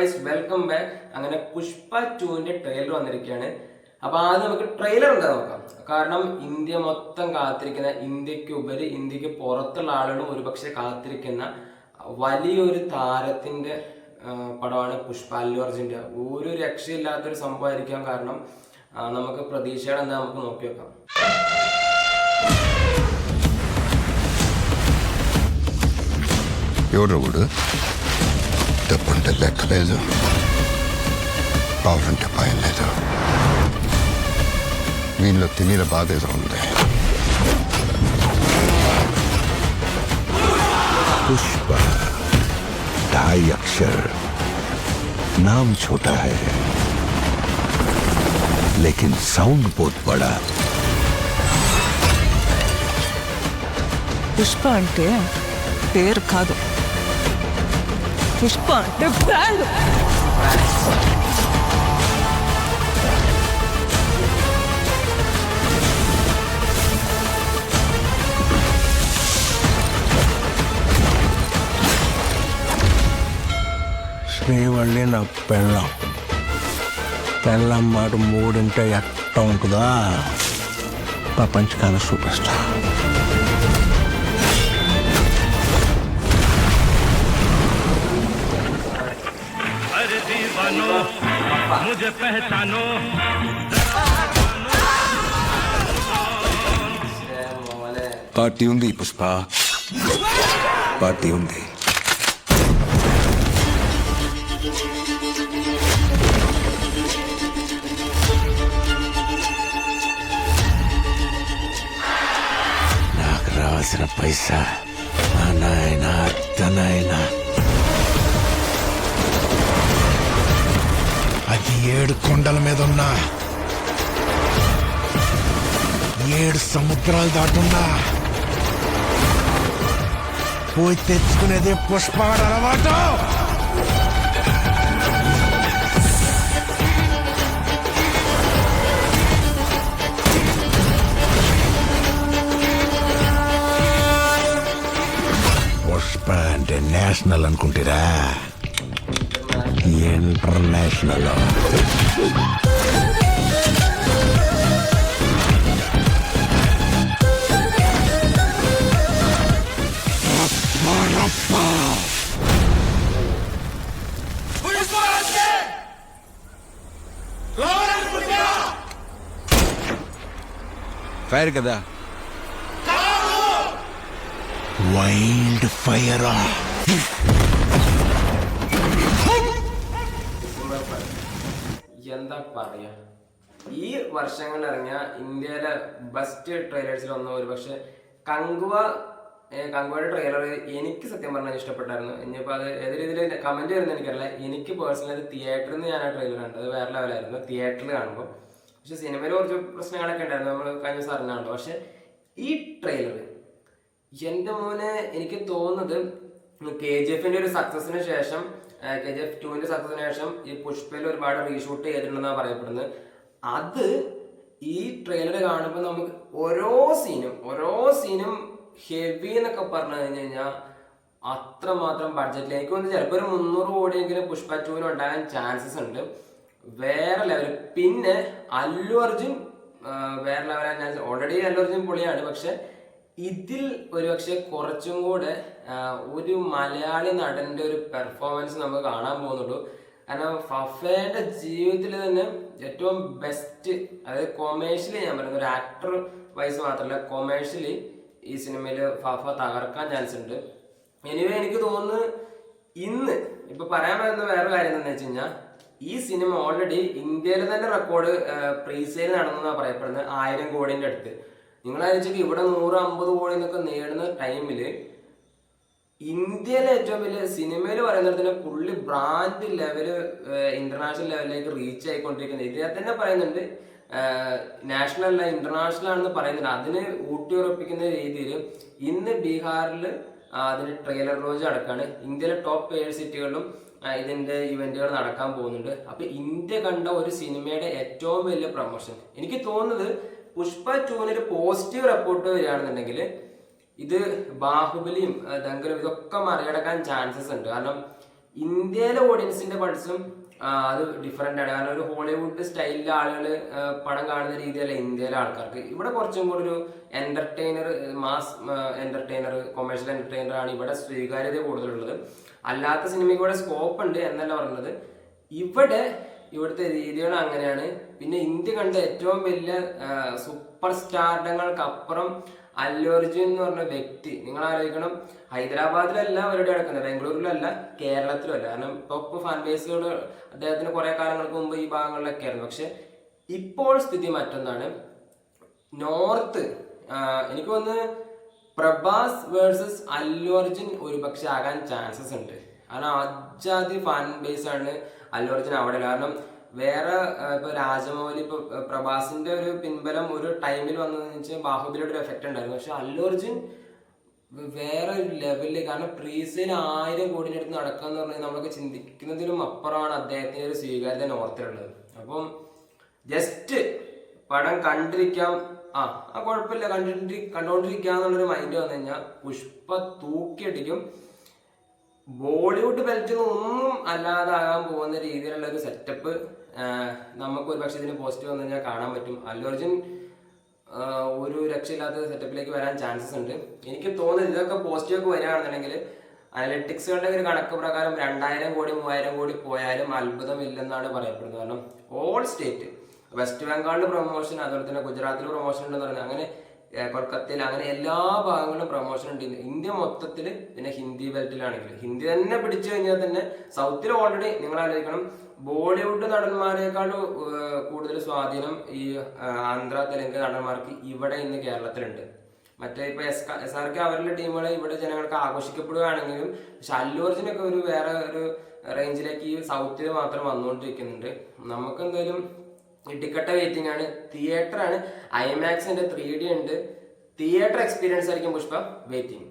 Guys welcome back അങ്ങനെ പുഷ്പ ടുവിന്റെ trailer വന്നിരിക്കുകയാണ്. അപ്പൊ ആദ്യം നമുക്ക് ട്രെയിലർ എന്താ നോക്കാം. കാരണം ഇന്ത്യ മൊത്തം കാത്തിരിക്കുന്ന ഇന്ത്യയ്ക്ക് ഉപരി ഇന്ത്യയ്ക്ക് പുറത്തുള്ള ആളുകളും ഒരുപക്ഷെ കാത്തിരിക്കുന്ന വലിയൊരു താരത്തിന്റെ പടമാണ് പുഷ്പ അല്ലു അർജുന്റെ ഒരു രക്ഷയില്ലാത്തൊരു സംഭവമായിരിക്കാം കാരണം നമുക്ക് പ്രതീക്ഷയുടെ എന്താ നമുക്ക് നോക്കി വെക്കാം. Picked up under the Kaiser. Avond by letter. Min lotti niillä baades onde. Pushpa. Dai akshar. Naam chota hai. लेकिन साउंड बहुत बड़ा पुष्पा अंटे पेर खादो పుష్ప అంటే బ్రాండ్. శ్రీవల్లి నా పెళ్ళం. పెళ్ళం మాట మూడింటే ఎట్ట ఉంటుందా? ప్రపంచకాల సూపర్ స్టార్. जानो मुझे पहचानो। పార్టీ ఉంది పుష్ప పార్టీ ఉంది నాకు రావాల్సిన పైసా మా నాయన ఏడు కొండల మీద ఉన్న ఏడు సముద్రాలు దాటున్నా పోయి తెచ్చుకునేదే పుష్పవాడ అలవాటు. పుష్ప అంటే నేషనల్ అనుకుంటారా. ఇంటర్నేషనల్ ఫైర్ కదా వైల్డ్ ఫైరా എന്താ പറയാ? ഈ വർഷങ്ങളിൽ ഇറങ്ങിയ ഇന്ത്യയിലെ ബെസ്റ്റ് ട്രെയിലേഴ്സിൽ വന്ന ഒരു പക്ഷെ കങ്കുവ കങ്കുവയുടെ ട്രെയിലർ എനിക്ക് സത്യം പറഞ്ഞാൽ ഇഷ്ടപ്പെട്ടായിരുന്നു. ഇനിയിപ്പോൾ അത് ഏത് രീതിയിൽ കമന്റ് വരുന്നത് എനിക്കറിയില്ല. എനിക്ക് പേഴ്സണലി തിയേറ്ററിൽ നിന്ന് ഞാൻ ആ ട്രെയിലർ കണ്ടത് വേറെ ലെവലായിരുന്നു തിയേറ്ററിൽ കാണുമ്പോൾ പക്ഷെ സിനിമയിൽ കുറച്ച് പ്രശ്നങ്ങളൊക്കെ ഉണ്ടായിരുന്നു. നമ്മൾ കഴിഞ്ഞ സാറിനാണല്ലോ പക്ഷെ ഈ ട്രെയിലർ എന്റെ മോനെ എനിക്ക് തോന്നുന്നത് കെ ജി എഫിന്റെ ഒരു സക്സസിന് ശേഷം കെ ജി എഫ് ടുവിന്റെ സക്സസിന് ശേഷം ഈ പുഷ്പയിൽ ഒരുപാട് റീഷൂട്ട് ചെയ്തിട്ടുണ്ടെന്നാണ് പറയപ്പെടുന്നത്. അത് ഈ ട്രെയിലർ കാണുമ്പോൾ നമുക്ക് ഓരോ സീനും ഓരോ സീനും ഹെവി എന്നൊക്കെ പറഞ്ഞു കഴിഞ്ഞു കഴിഞ്ഞാൽ അത്രമാത്രം ബഡ്ജറ്റിൽ എനിക്ക് തോന്നുന്നു ചിലപ്പോൾ ഒരു മുന്നൂറ് കോടിയെങ്കിലും പുഷ്പ ടുവിന് ഉണ്ടാകാൻ ചാൻസസ് ഉണ്ട്. വേറെ ലെവൽ പിന്നെ അല്ലു അർജുൻ വേറെ ലെവലാൻ ചാൻസ് ഓൾറെഡി അല്ലു അർജുൻ പൊളിയാണ്. പക്ഷെ ഇതിൽ ഒരുപക്ഷെ കുറച്ചും കൂടെ ഒരു മലയാളി നടന്റെ ഒരു പെർഫോമൻസ് നമുക്ക് കാണാൻ പോകുന്നുള്ളൂ. കാരണം ഫഫയുടെ ജീവിതത്തിൽ തന്നെ ഏറ്റവും ബെസ്റ്റ് അതായത് കൊമേഴ്ഷ്യലി ഞാൻ പറയുന്നത് ഒരു ആക്ടർ വൈസ് മാത്രമല്ല കൊമേഴ്ഷ്യലി ഈ സിനിമയിൽ ഫഫ തകർക്കാൻ ചാൻസ് ഉണ്ട്. എനിവേ എനിക്ക് തോന്നുന്നു ഇന്ന് ഇപ്പൊ പറയാൻ പറ്റുന്ന വേറെ കാര്യം എന്താണെന്ന് വെച്ച് കഴിഞ്ഞാൽ ഈ സിനിമ ഓൾറെഡി ഇന്ത്യയിൽ തന്നെ റെക്കോർഡ് പ്രീസെയിൽ നടന്നെന്നാണ് പറയപ്പെടുന്നത് ആയിരം കോടിന്റെ അടുത്ത്. നിങ്ങൾ ആലോചിച്ചെങ്കിൽ ഇവിടെ നൂറ് അമ്പത് കോടി എന്നൊക്കെ നേടുന്ന ടൈമിൽ ഇന്ത്യയിലെ ഏറ്റവും വലിയ സിനിമയിൽ പറയുന്നിടത്തിന് പുള്ളി ബ്രാൻഡ് ലെവൽ ഇന്റർനാഷണൽ ലെവലിലേക്ക് റീച്ച് ആയിക്കൊണ്ടിരിക്കുന്നത് തന്നെ പറയുന്നുണ്ട് നാഷണൽ അല്ല ഇന്റർനാഷണൽ ആണെന്ന് പറയുന്നുണ്ട്. അതിന് ഊട്ടിയുറപ്പിക്കുന്ന രീതിയിൽ ഇന്ന് ബീഹാറിൽ അതിന് ട്രെയിലർ റോജ് നടക്കുകയാണ് ഇന്ത്യയിലെ ടോപ്പ് ഏഴ് സിറ്റികളിലും ഇതിന്റെ ഇവന്റുകൾ നടക്കാൻ പോകുന്നുണ്ട്. അപ്പൊ ഇന്ത്യ കണ്ട ഒരു സിനിമയുടെ ഏറ്റവും വലിയ പ്രൊമോഷൻ എനിക്ക് തോന്നുന്നത് പുഷ്പ ടൂവിന് ഒരു പോസിറ്റീവ് റിപ്പോർട്ട് വരികയാണെന്നുണ്ടെങ്കിൽ ഇത് ബാഹുബലിയും ദംഗലും ഇതൊക്കെ മറികടക്കാൻ ചാൻസസ് ഉണ്ട്. കാരണം ഇന്ത്യയിലെ ഓഡിയൻസിന്റെ പൾസും അത് ഡിഫറെന്റ് ആണ്. കാരണം ഒരു ഹോളിവുഡ് സ്റ്റൈലിലെ ആളുകൾ പടം കാണുന്ന രീതിയല്ല ഇന്ത്യയിലെ ആൾക്കാർക്ക്. ഇവിടെ കുറച്ചും കൂടി ഒരു entertainer mass entertainer commercial entertainer ആണ് ഇവിടെ സ്വീകാര്യത കൂടുതലുള്ളത്. അല്ലാത്ത സിനിമയ്ക്ക് ഇവിടെ സ്കോപ്പ് ഉണ്ട് എന്നല്ല പറഞ്ഞത്. ഇവിടെ ഇവിടുത്തെ രീതികൾ അങ്ങനെയാണ്. പിന്നെ ഇന്ത്യ കണ്ട ഏറ്റവും വലിയ സൂപ്പർ സ്റ്റാർഡങ്ങൾക്കപ്പുറം അല്ലു എന്ന് പറഞ്ഞ വ്യക്തി. നിങ്ങൾ ആലോചിക്കണം ഹൈദരാബാദിലല്ല അവരുടെ നടക്കുന്നത്. ബാംഗ്ലൂരിലല്ല കേരളത്തിലും അല്ല കാരണം ഇപ്പോൾ ഫാൻ ബേസുകൾ അദ്ദേഹത്തിന് കുറെ കാലങ്ങൾക്ക് മുമ്പ് ഈ ഭാഗങ്ങളിലൊക്കെ ആയിരുന്നു. പക്ഷെ ഇപ്പോൾ സ്ഥിതി മറ്റൊന്നാണ്. നോർത്ത് എനിക്ക് വന്ന് പ്രഭാസ് വേഴ്സസ് അല്ലു ഒരുപക്ഷെ ആകാൻ ചാൻസസ് ഉണ്ട്. കാരണം അജാതി ഫാൻ ബേസ് ആണ് അല്ലു അർജുൻ അവിടെ കാരണം വേറെ ഇപ്പൊ രാജമൗലി ഇപ്പൊ പ്രഭാസിന്റെ ഒരു പിൻബലം ഒരു ടൈമിൽ വന്നതെന്ന് വെച്ചാൽ ബാഹുബലിയുടെ ഒരു എഫക്റ്റ് ഉണ്ടായിരുന്നു. പക്ഷെ അല്ലു അർജുൻ വേറെ ഒരു ലെവലിൽ കാരണം പ്രീസിൽ ആയിരം കോടി അടുത്ത് നടക്കുക എന്ന് പറഞ്ഞാൽ നമ്മളൊക്കെ ചിന്തിക്കുന്നതിലും അപ്പുറമാണ് അദ്ദേഹത്തിന്റെ ഒരു സ്വീകാര്യത നോർത്തിലുള്ളത് അപ്പം ജസ്റ്റ് പടം കണ്ടിരിക്കാം. ആ ആ കുഴപ്പമില്ല. കണ്ടിട്ട് കണ്ടോണ്ടിരിക്കാന്നുള്ളൊരു മൈൻഡ് വന്നു കഴിഞ്ഞാൽ പുഷ്പ തൂക്കിയടിക്കും. ബോളിവുഡ് ബെൽറ്റിൽ ഒന്നും അല്ലാതാകാൻ പോകുന്ന രീതിയിലുള്ള ഒരു സെറ്റപ്പ് നമുക്ക് ഒരു പക്ഷേ ഇതിന് പോസിറ്റീവ് വന്നു കഴിഞ്ഞാൽ കാണാൻ പറ്റും. അല്ലു അർജുൻ ഒരു രക്ഷയില്ലാത്ത സെറ്റപ്പിലേക്ക് വരാൻ ചാൻസസ് ഉണ്ട്. എനിക്ക് തോന്നുന്നത് ഇതൊക്കെ പോസിറ്റീവ് ഒക്കെ വരികയാണെന്നുണ്ടെങ്കിൽ അനലറ്റിക്സുകളുടെ ഒരു കണക്ക് പ്രകാരം രണ്ടായിരം കോടി മൂവായിരം കോടി പോയാലും അത്ഭുതമില്ലെന്നാണ് പറയപ്പെടുന്നത്. കാരണം ഓൾ സ്റ്റേറ്റ് വെസ്റ്റ് ബംഗാളിൽ പ്രൊമോഷൻ അതുപോലെ തന്നെ ഗുജറാത്തിൽ പ്രൊമോഷൻ ഉണ്ടെന്ന് പറയുന്നത്. അങ്ങനെ കൊൽക്കത്തയിൽ അങ്ങനെ എല്ലാ ഭാഗങ്ങളിലും പ്രൊമോഷൻ ഉണ്ട്. ഇന്ത്യ മൊത്തത്തിൽ പിന്നെ ഹിന്ദി ബെൽറ്റിലാണെങ്കിൽ ഹിന്ദി തന്നെ പിടിച്ചു കഴിഞ്ഞാൽ തന്നെ സൗത്തിൽ ഓൾറെഡി നിങ്ങൾ ആലോചിക്കണം ബോളിവുഡ് നടന്മാരെക്കാളും കൂടുതൽ സ്വാധീനം ഈ ആന്ധ്ര തെലുങ്ക് നടന്മാർക്ക് ഇവിടെ ഇന്ന് കേരളത്തിലുണ്ട്. മറ്റേ ഇപ്പൊ എസ് എസ് ആർ കെ അവരുടെ ടീമുകൾ ഇവിടെ ജനങ്ങൾക്ക് ആഘോഷിക്കപ്പെടുകയാണെങ്കിലും പക്ഷെ അല്ലു അർജുനൊക്കെ ഒരു വേറെ ഒരു റേഞ്ചിലേക്ക് ഈ സൗത്തിൽ മാത്രം വന്നുകൊണ്ടിരിക്കുന്നുണ്ട്. നമുക്ക് എന്തായാലും ഇടിക്കട്ട വെയിറ്റിംഗ് ആണ് തിയേറ്റർ ആണ്. ഐമാക്സിന്റെ ത്രീ ഡി ഉണ്ട്. തിയേറ്റർ എക്സ്പീരിയൻസ് ആയിരിക്കും പുഷ്പ വെയിറ്റിംഗ്